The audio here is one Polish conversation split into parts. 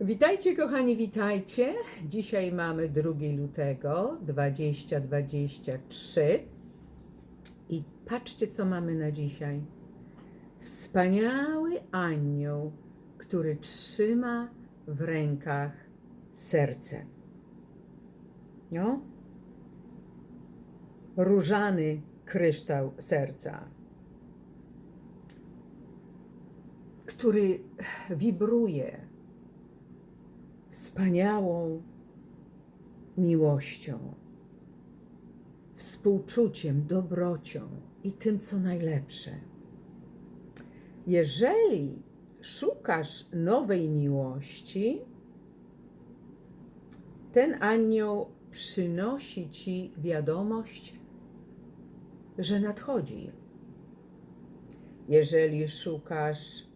Witajcie, kochani, witajcie. Dzisiaj mamy 2 lutego 2023 i patrzcie, co mamy na dzisiaj. Wspaniały anioł, który trzyma w rękach serce. No? Różany kryształ serca, który wibruje wspaniałą miłością, współczuciem, dobrocią i tym, co najlepsze. Jeżeli szukasz nowej miłości, ten anioł przynosi ci wiadomość, że nadchodzi. Jeżeli szukasz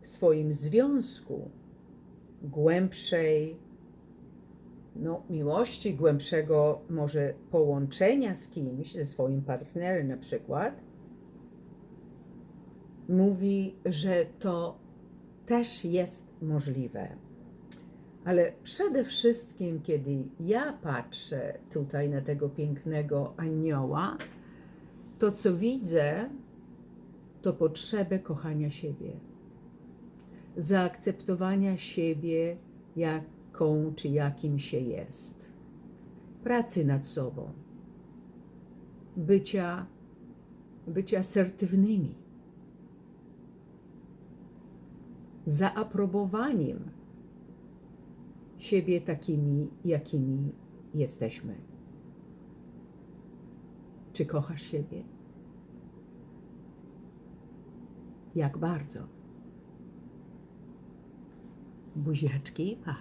w swoim związku głębszej no, miłości, głębszego może połączenia z kimś, ze swoim partnerem na przykład, mówi, że to też jest możliwe. Ale przede wszystkim, kiedy ja patrzę tutaj na tego pięknego anioła, to co widzę, to potrzebę kochania siebie, zaakceptowania siebie, jaką czy jakim się jest, pracy nad sobą, bycia, bycia asertywnymi, zaaprobowaniem siebie takimi, jakimi jesteśmy. Czy kochasz siebie? Jak bardzo? Buziaczki, pa.